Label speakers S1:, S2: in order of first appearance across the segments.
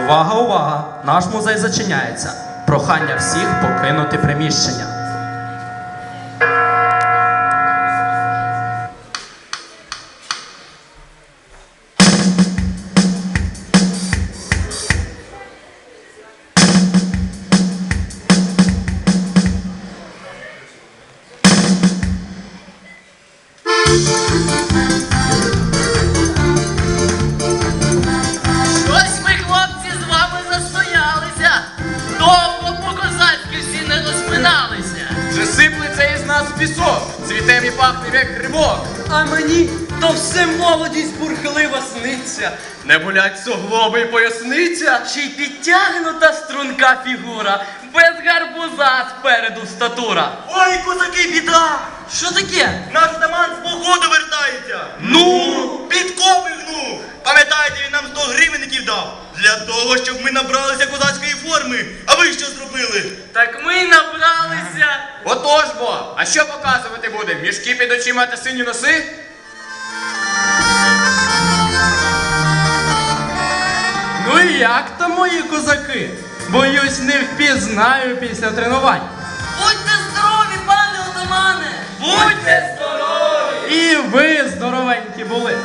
S1: Увага, увага! Наш музей зачиняється. Прохання всіх покинути приміщення.
S2: Пісок, цвітем і пахне як грибок.
S3: А мені то все молодість бурхлива сниться.
S2: Не болять суглоби й поясниця.
S3: Ще й підтягнута струнка фігура, без гарбуза спереду статура.
S4: Ой, козаки, біда!
S3: Що таке?
S4: Наш таман з походу вертається!
S2: Ну?
S4: Підкови гнув! Пам'ятаєте, він нам 100 гривенників дав? Для того, щоб ми набралися козацької форми. А ви що зробили?
S3: Так ми набралися.
S2: Отож бо, а що показувати буде? Мішки під очима та сині носи?
S1: Ну і як там мої козаки? Боюсь, не впізнаю після тренувань.
S5: Будьте здорові, пане отамане!
S3: Будьте здорові!
S1: І ви здоровенькі були.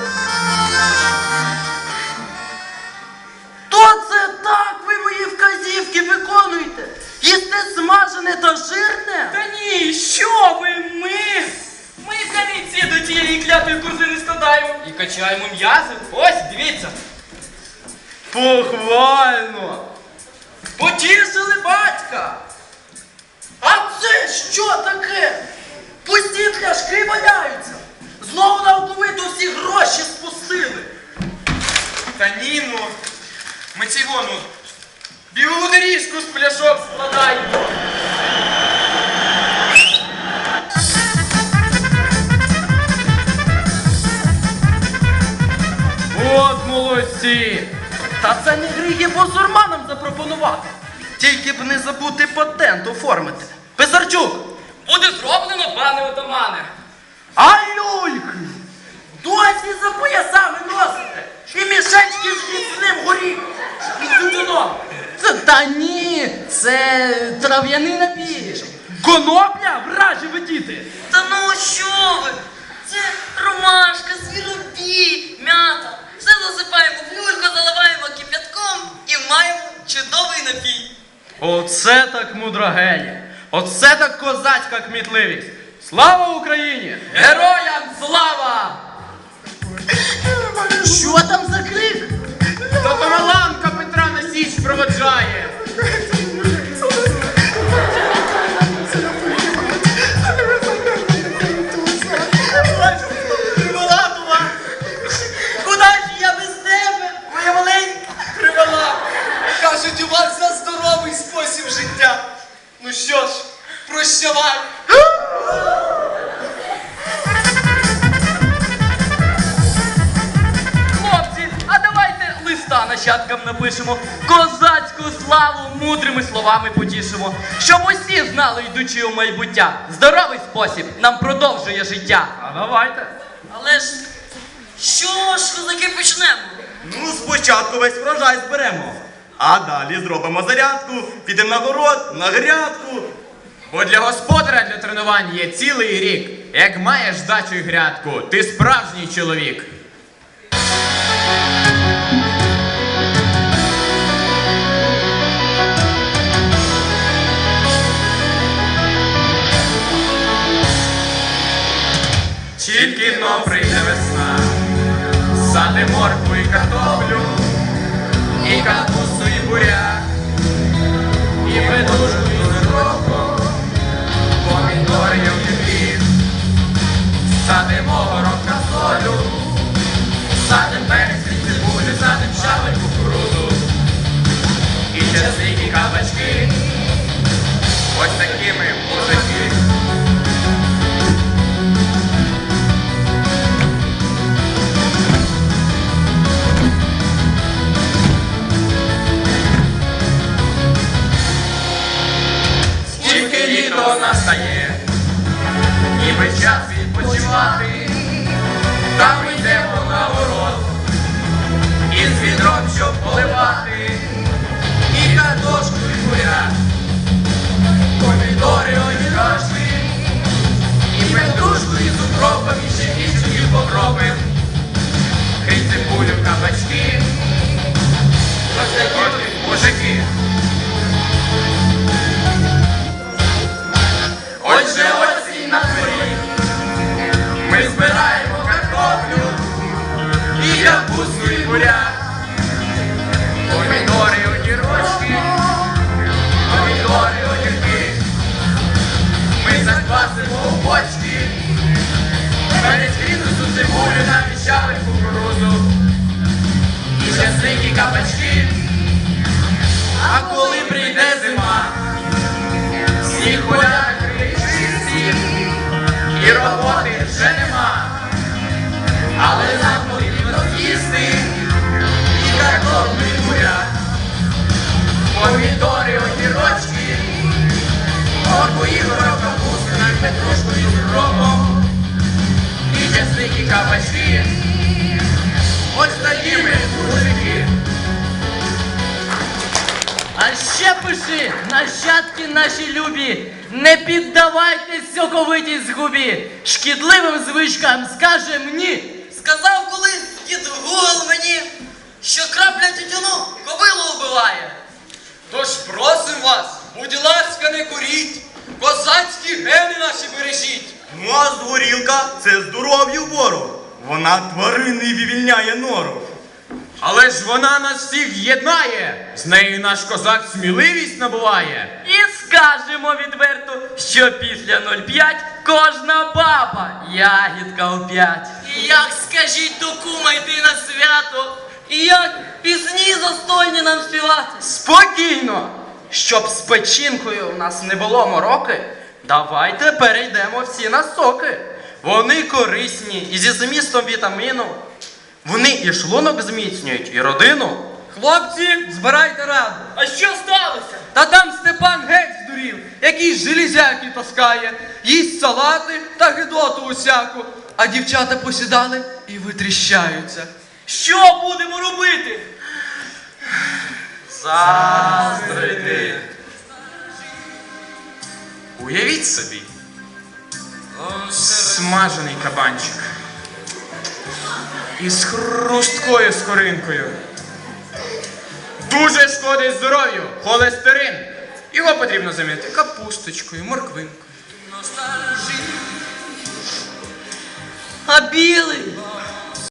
S3: То це так ви мої вказівки виконуєте? Їсте смажене та жирне? Та ні, що ви, ми? Ми камінці до тієї клятої корзини складаємо і качаємо м'язи. Ось, дивіться.
S1: Похвально!
S3: Потішили батька. А це що таке? Пусті пляшки валяються. Знову на оковиту всі гроші спустили.
S2: Та ні, ну. Ми ці гону. Бігову доріжку з пляшок складаємо.
S1: От молодці!
S3: Та це не гріє бозурманам запропонувати. Тільки б не забути патент оформити. Писарчук! Буде зроблено, пане отамане. А люльки! Досі за поясами носите! І мішечки з міцним горіхом! І тютюном! Це, та ні, це трав'яний напій. Конопля, вражі ви діти!
S5: Та ну що ви? Це ромашка, звіробій, м'ята. Все засипаємо в люльку, заливаємо кип'ятком і маємо чудовий напій.
S1: Оце так мудрагеє! Оце так козацька кмітливість! Слава Україні! Героям слава!
S3: Що там за крик?
S2: То Тамаланка Петра на січ проводжає.
S4: Криволапова!
S3: Куда ж я без тебе, моя маленька?
S4: Кривола! Кажуть, у вас за здоровий спосіб життя. Ну що ж, прощавай!
S3: Хлопці, а давайте листа нащадкам напишемо. Козацьку славу мудрими словами потішимо. Щоб усі знали, йдучи у майбуття. Здоровий спосіб нам продовжує життя.
S1: А давайте!
S5: Але ж що ж, козаки, почнемо?
S4: Ну, спочатку весь врожай зберемо. А далі зробимо зарядку, підемо на город, на грядку.
S2: Бо для господаря для тренувань є цілий рік. Як маєш дачу й грядку, ти справжній чоловік. Тільки но прийде весна, сади моркву і картоплю, і капусту, садимо горох на солю, садим перець і цибулю, садим шалик кукурузу. І часи, і кабачки, ось такими мужики. Скільки літо настає, ніби час мати, там йдемо на ворот, і з відром, щоб поливати, і картошку і буряк, помідори огірочки, і петрушку і укропом, і ще кінчиків покропим, і цибулю кабачки, ось такі мужики. Часники кабачки. Ось такі ми мужики.
S3: А ще пиши, нащадки наші любі, не піддавайтесь соковитій згубі, шкідливим звичкам скажем ні.
S5: Сказав колись дід Гугл мені, що крапля тютюну кобилу вбиває.
S2: Тож просим вас, будь ласка, не куріть, козацькі гени наші бережіть.
S4: Ну а з горілка це здоров'ю ворог. Вона тварини вивільняє нору.
S2: Але ж вона нас всіх єднає, з нею наш козак сміливість набуває.
S3: І скажемо відверто, що після 05 кожна баба ягідка у п'ять.
S5: І як скажіть до кума йти на свято, і як пісні застойні нам співати.
S3: Спокійно! Щоб з печінкою у нас не було мороки, давайте перейдемо всі на соки. Вони корисні і зі змістом вітаміну. Вони і шлунок зміцнюють, і родину.
S6: Хлопці, збирайте раду.
S5: А що сталося?
S6: Та там Степан геть здурів, якийсь железяки таскає, їсть салати та гидоту усяку, а дівчата посідали і витріщаються.
S5: Що будемо робити?
S3: Заздрити.
S2: Уявіть собі. Смажений кабанчик. Із хрусткою скоринкою. Дуже шкодить здоров'ю, холестерин. Його потрібно замінити капусточкою, морквинкою.
S5: А білий